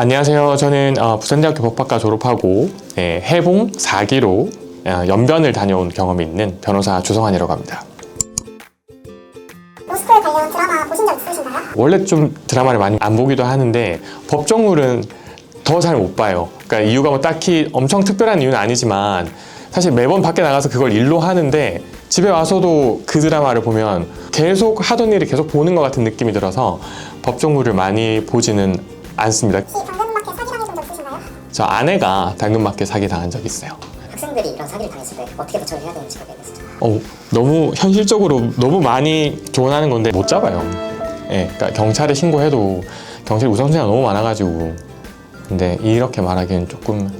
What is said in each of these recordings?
안녕하세요. 저는 어, 부산대학교 법학과 졸업하고 예, 해봉 4기로 어, 연변을 다녀온 경험이 있는 변호사 주성환이라고 합니다. 로스쿨 관련 드라마 보신 적 있으신가요? 원래 좀 드라마를 많이 안 보기도 하는데 법정물은 더 잘 못 봐요. 그러니까 이유가 뭐 딱히 엄청 특별한 이유는 아니지만 사실 매번 밖에 나가서 그걸 일로 하는데 집에 와서도 그 드라마를 보면 계속 하던 일을 계속 보는 것 같은 느낌이 들어서 법정물을 많이 보지는 않습니다. 혹시 당근마켓 사기 당해본 적 있으신가요? 저 아내가 당근마켓 사기 당한 적 있어요. 학생들이 이런 사기를 당했을 때 어떻게 대처를 해야 되는지 모르겠어요. 어, 너무 현실적으로 너무 많이 조언하는 건데 못 잡아요. 예, 그러니까 경찰에 신고해도 경찰 우선순위가 너무 많아가지고 근데 이렇게 말하기는 조금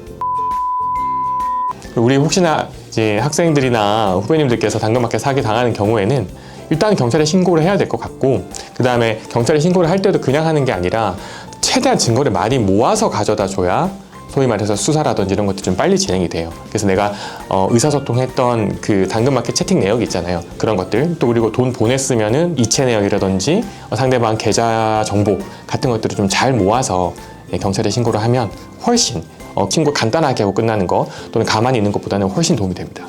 우리 혹시나 이제 학생들이나 후배님들께서 당근마켓 사기 당하는 경우에는 일단 경찰에 신고를 해야 될 것 같고 그 다음에 경찰에 신고를 할 때도 그냥 하는 게 아니라 최대한 증거를 많이 모아서 가져다 줘야 소위 말해서 수사라든지 이런 것들이 좀 빨리 진행이 돼요. 그래서 내가 어, 의사소통했던 그 당근마켓 채팅 내역 있잖아요. 그런 것들 또 그리고 돈 보냈으면은 이체 내역이라든지 어, 상대방 계좌 정보 같은 것들을 좀 잘 모아서 예, 경찰에 신고를 하면 훨씬 어, 신고 간단하게 하고 끝나는 거 또는 가만히 있는 것보다는 훨씬 도움이 됩니다.